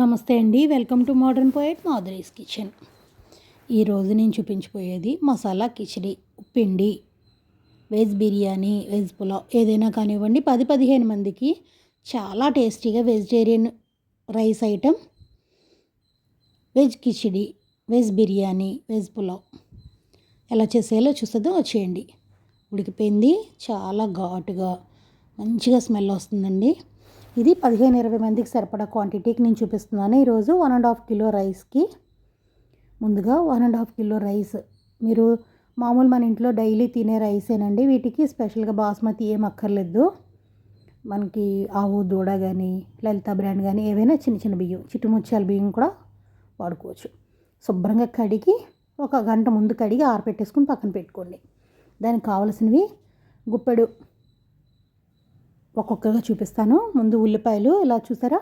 నమస్తే అండి. Welcome to modern poet Madhuri's kitchen. ఈరోజు నేను చూపించిపోయేది మసాలా కిచిడి పిండి వెజ్ బిర్యానీ వెజ్ పులావ్ ఏదైనా కానివ్వండి. పది పదిహేను మందికి చాలా టేస్టీగా vegetarian rice item veg khichdi veg biryani veg pulao ఎలా చేసేయాలో చూస్తుందో వచ్చేయండి. ఉడికిపోయింది. చాలా ఘాటుగా మంచిగా స్మెల్ వస్తుందండి. ఇది పదిహేను ఇరవై మందికి సరిపడా క్వాంటిటీకి నేను చూపిస్తున్నాను. ఈరోజు వన్ అండ్ హాఫ్ కిలో రైస్కి ముందుగా one and half kilo rice మీరు మామూలు మన ఇంట్లో డైలీ తినే రైసేనండి వీటికి స్పెషల్గా బాస్మతి ఏం అక్కర్లేదు. మనకి ఆవు దూడ కానీ లలిత బ్రాండ్ కానీ ఏవైనా చిన్న చిన్న బియ్యం చిట్టుముత్యాల బియ్యం కూడా వాడుకోవచ్చు. శుభ్రంగా కడిగి ఒక గంట ముందు కడిగి ఆరపెట్టేసుకుని పక్కన పెట్టుకోండి. దానికి కావలసినవి గుప్పెడు ఒక్కొక్కగా చూపిస్తాను. ముందు ఉల్లిపాయలు ఇలా చూసారా?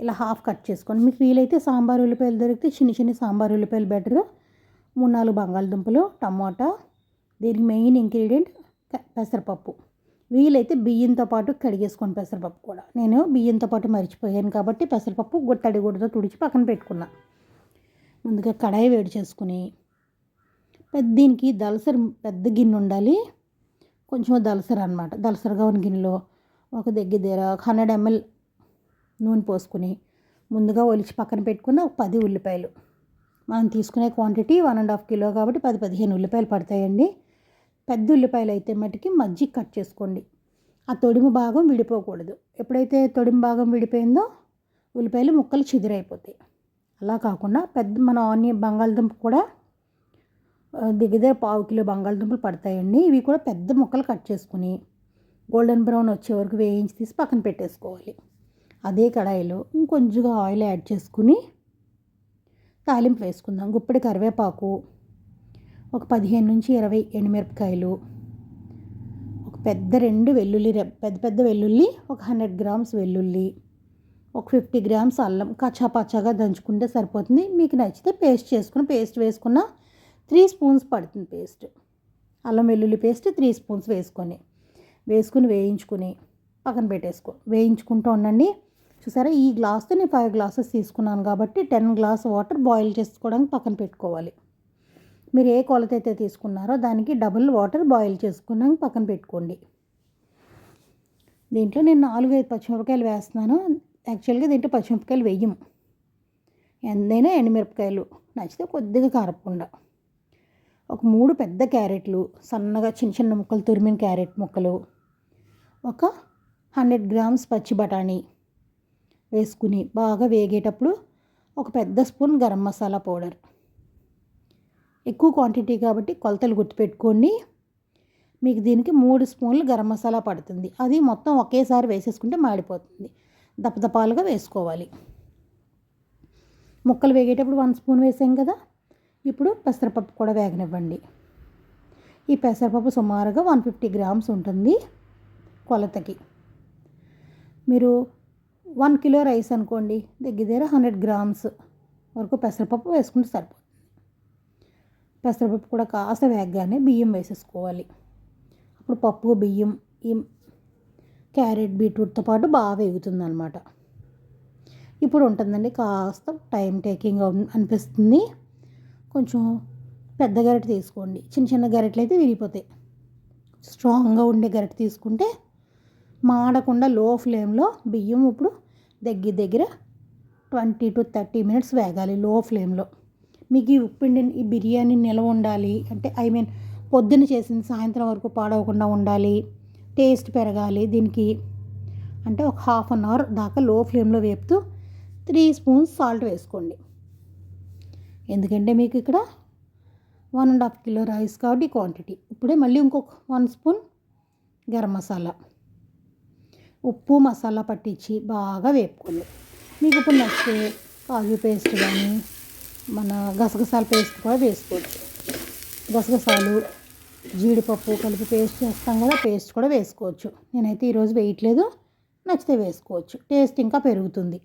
ఇలా హాఫ్ కట్ చేసుకోండి. మీకు వీలైతే సాంబార్ ఉల్లిపాయలు దొరికితే చిన్న చిన్న సాంబార్ ఉల్లిపాయలు బెటర్. మూడు నాలుగు బంగాళదుంపలు టమోటా దీనికి మెయిన్ ఇంగ్రీడియంట్ పెసరపప్పు. వీలైతే బియ్యంతో పాటు కడిగేసుకోండి పెసరపప్పు కూడా. నేను బియ్యంతో పాటు మర్చిపోయాను కాబట్టి పెసరపప్పు గుట్టడి గుడ్డతో తుడిచి పక్కన పెట్టుకున్నా. ముందుగా కడాయి వేడి చేసుకుని పెద్ద దీనికి దలసర పెద్ద గిన్నె ఉండాలి. కొంచెం దలసర అనమాట దలసరగా ఉన్న గిన్నెలో ఒక దగ్గర దగ్గర హండ్రెడ్ ఎంఎల్ నూనె పోసుకుని ముందుగా ఒలిచి పక్కన పెట్టుకున్న ఒక పది ఉల్లిపాయలు. మనం తీసుకునే quantity one and half kilo కాబట్టి పది పదిహేను ఉల్లిపాయలు పడతాయండి. పెద్ద ఉల్లిపాయలు అయితే మట్టికి మజ్జిగ కట్ చేసుకోండి. ఆ తొడిమ భాగం విడిపోకూడదు. ఎప్పుడైతే తొడిమ భాగం విడిపోయిందో ఉల్లిపాయలు ముక్కలు చిదిరైపోతాయి. అలా కాకుండా పెద్ద మన ఆనియన్ బంగాళదుంప కూడా దగ్గర పావు కిలో బంగాళదుంపలు పడతాయండి. ఇవి కూడా పెద్ద ముక్కలు కట్ చేసుకుని గోల్డెన్ బ్రౌన్ వచ్చే వరకు వేయించి తీసి పక్కన పెట్టేసుకోవాలి. అదే కడాయిలో ఇంకొంచెంగా ఆయిల్ యాడ్ చేసుకుని తాలింపు వేసుకుందాం. గుప్పెడి కరివేపాకు ఒక పదిహేను నుంచి ఇరవై ఎండుమిరపకాయలు ఒక పెద్ద రెండు వెల్లుల్లి పెద్ద పెద్ద వెల్లుల్లి ఒక హండ్రెడ్ గ్రామ్స్ వెల్లుల్లి ఒక ఫిఫ్టీ గ్రామ్స్ అల్లం కచ్చా పచ్చాగా దంచుకుంటే సరిపోతుంది. మీకు నచ్చితే పేస్ట్ చేసుకుని పేస్ట్ వేసుకున్న త్రీ స్పూన్స్ పడుతుంది పేస్ట్. అల్లం వెల్లుల్లి పేస్ట్ త్రీ స్పూన్స్ వేసుకొని. వేసుకుని వేయించుకుని పక్కన పెట్టేసుకో. వేయించుకుంటూ ఉండండి. చూసారా? ఈ గ్లాస్తో నేను ఫైవ్ గ్లాసెస్ తీసుకున్నాను కాబట్టి టెన్ గ్లాస్ వాటర్ బాయిల్ చేసుకోవడానికి పక్కన పెట్టుకోవాలి. మీరు ఏ కొలత అయితే తీసుకున్నారో దానికి డబుల్ వాటర్ బాయిల్ చేసుకున్నాక పక్కన పెట్టుకోండి. దీంట్లో నేను నాలుగు ఐదు పచ్చిమిరపకాయలు వేస్తున్నాను. యాక్చువల్గా దీంట్లో పచ్చిమిరపకాయలు వెయ్యం ఎంతైనా ఎండుమిరపకాయలు నచ్చితే కొద్దిగా కారపకుండా. ఒక మూడు పెద్ద క్యారెట్లు సన్నగా చిన్న చిన్న ముక్కలు తురిమిన క్యారెట్ ముక్కలు ఒక హండ్రెడ్ గ్రామ్స్ పచ్చి బఠానీ వేసుకుని బాగా వేగేటప్పుడు ఒక పెద్ద స్పూన్ గరం మసాలా పౌడర్. ఎక్కువ క్వాంటిటీ కాబట్టి కొలతలు గుర్తుపెట్టుకోండి. మీకు దీనికి మూడు స్పూన్లు గరం మసాలా పడుతుంది. అది మొత్తం ఒకేసారి వేసేసుకుంటే మాడిపోతుంది. దపదపాలుగా వేసుకోవాలి. ముక్కలు వేగేటప్పుడు వన్ స్పూన్ వేసాం కదా. ఇప్పుడు పెసరపప్పు కూడా వేగనివ్వండి. ఈ పెసరపప్పు సుమారుగా వన్ ఫిఫ్టీ గ్రామ్స్ ఉంటుంది. కొలతకి. మీరు వన్ కిలో రైస్ అనుకోండి దగ్గర దగ్గర హండ్రెడ్ గ్రామ్స్ వరకు పెసరపప్పు వేసుకుంటే సరిపోతుంది. పెసరపప్పు కూడా కాస్త వేగగానే బియ్యం వేసేసుకోవాలి. అప్పుడు పప్పు బియ్యం ఈ క్యారెట్ బీట్రూట్తో పాటు బాగా వేగుతుంది అనమాట ఇప్పుడు ఉంటుందండి కాస్త టైం టేకింగ్ అనిపిస్తుంది. కొంచెం పెద్ద గరిటె తీసుకోండి. చిన్న చిన్న గరిటెలు అయితే విరిగిపోతాయి. స్ట్రాంగ్గా ఉండే గరిటె తీసుకుంటే మాడకుండా లో ఫ్లేమ్లో బియ్యం ఇప్పుడు దగ్గర దగ్గర ట్వంటీ టు థర్టీ మినిట్స్ వేగాలి లో ఫ్లేమ్లో. మీకు ఈ ఉప్పిండి ఈ బిర్యానీ నిల్వ ఉండాలి. అంటే ఐ మీన్ పొద్దున్న చేసింది సాయంత్రం వరకు పాడవకుండా ఉండాలి. టేస్ట్ పెరగాలి దీనికి. అంటే ఒక హాఫ్ అన్ అవర్ దాకా లో ఫ్లేమ్లో వేపుతూ త్రీ స్పూన్స్ సాల్ట్ వేసుకోండి. ఎందుకంటే మీకు ఇక్కడ one and half kilo rice కాబట్టి క్వాంటిటీ. ఇప్పుడే మళ్ళీ ఇంకొక వన్ స్పూన్ గరం మసాలా. ఉప్పు మసాలా పట్టించి బాగా వేపుకోండి మీకు ఇప్పుడు నచ్చితే కాజు పేస్ట్ కానీ మన గసగసాల పేస్ట్ కూడా వేసుకోవచ్చు. గసగసాలు జీడిపప్పు కలిపి పేస్ట్ చేస్తాం కదా పేస్ట్ కూడా వేసుకోవచ్చు. నేనైతే ఈరోజు వేయట్లేదు నచ్చితే వేసుకోవచ్చు. టేస్ట్ ఇంకా పెరుగుతుంది.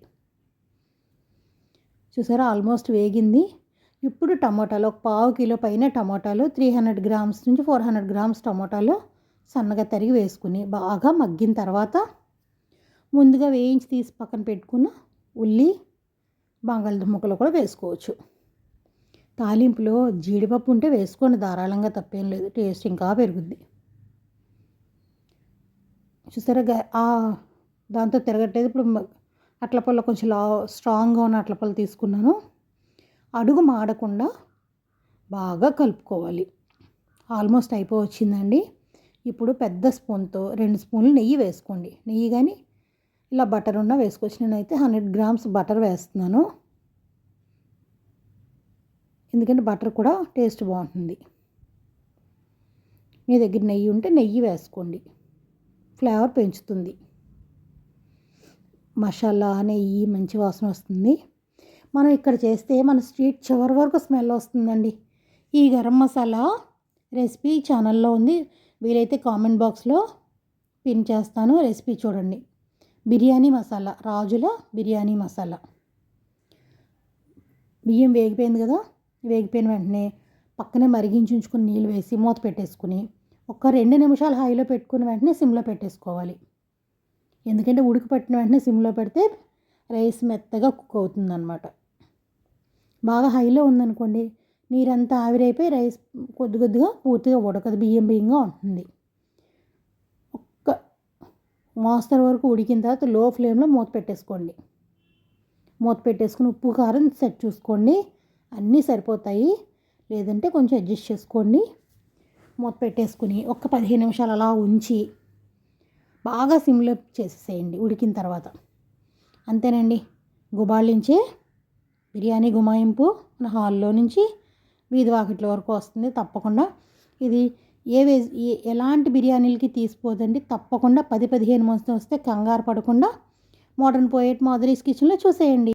చూసారా ఆల్మోస్ట్ వేగింది. ఇప్పుడు టమాటాలు ఒక పావు కిలో పైన టమాటాలు త్రీ హండ్రెడ్ గ్రామ్స్ నుంచి ఫోర్ హండ్రెడ్ గ్రామ్స్ టమాటాలు సన్నగా తరిగి వేసుకుని బాగా మగ్గిన తర్వాత ముందుగా వేయించి తీసి పక్కన పెట్టుకున్న ఉల్లి బంగాళదుంప కూడా వేసుకోవచ్చు. తాలింపులో జీడిపప్పు ఉంటే వేసుకోండి ధారాళంగా తప్పేం లేదు టేస్ట్ ఇంకా పెరుగుద్ది. చూసారా ఆ దాంతో తిరగట్టేది ఇప్పుడు అట్ల పళ్ళు కొంచెం లా స్ట్రాంగ్గా ఉన్న అట్ల పళ్ళు తీసుకున్నాను. అడుగు మాడకుండా బాగా కలుపుకోవాలి. ఆల్మోస్ట్ అయిపోవచ్చిందండి. ఇప్పుడు పెద్ద స్పూన్తో రెండు స్పూన్లు నెయ్యి వేసుకోండి. నెయ్యి కానీ ఇలా బటర్ ఉన్న వేసుకోవచ్చు. నేనైతే హండ్రెడ్ గ్రామ్స్ బటర్ వేస్తున్నాను. ఎందుకంటే బటర్ కూడా టేస్ట్ బాగుంటుంది. మీ దగ్గర నెయ్యి ఉంటే నెయ్యి వేసుకోండి. ఫ్లేవర్ పెంచుతుంది. మసాలా నెయ్యి మంచి వాసన వస్తుంది. మనం ఇక్కడ చేస్తే మన స్ట్రీట్ చివరి వరకు స్మెల్ వస్తుందండి. ఈ గరం మసాలా రెసిపీ ఛానల్లో ఉంది. వీలైతే కామెంట్ బాక్స్లో పిన్ చేస్తాను. రెసిపీ చూడండి. బిర్యానీ మసాలా రాజుల బిర్యానీ మసాలా. బియ్యం వేగిపోయింది కదా? వేగిపోయిన వెంటనే పక్కనే మరిగించి ఉంచుకుని నీళ్ళు వేసి మూత పెట్టేసుకుని ఒక రెండు నిమిషాలు హైలో పెట్టుకుని వెంటనే సిమ్లో పెట్టేసుకోవాలి. ఎందుకంటే ఉడికి పట్టిన వెంటనే సిమ్లో పెడితే రైస్ మెత్తగా కుక్ అవుతుందన్నమాట. బాగా హైలో ఉందనుకోండి నీరంతా ఆవిరైపోయి రైస్ కొద్ది కొద్దిగా పూర్తిగా ఉడకదు బియ్యం బియ్యంగా ఉంటుంది. మోస్తరు వరకు ఉడికిన తర్వాత లో ఫ్లేమ్లో మూత పెట్టేసుకోండి. మూత పెట్టేసుకుని ఉప్పు కారం సెట్ చూసుకోండి. అన్నీ సరిపోతాయి. లేదంటే కొంచెం అడ్జస్ట్ చేసుకోండి. మూత పెట్టేసుకుని ఒక్క పదిహేను నిమిషాలు అలా ఉంచి బాగా సిమ్లో చేసేసేయండి ఉడికిన తర్వాత. అంతేనండి. గుబాళించే బిర్యానీ గుమాయింపు మన హాల్లో నుంచి వీధి వాకిట్ల వరకు వస్తుంది తప్పకుండా. ఇది ఏ వెజ్ ఎలాంటి బిర్యానీలకి తీసిపోదండి? తప్పకుండా పది పదిహేను మంది వస్తే కంగారు పడకుండా మోడర్న్ పోయేట్ మాధురీస్ కిచెన్లో చూసేయండి.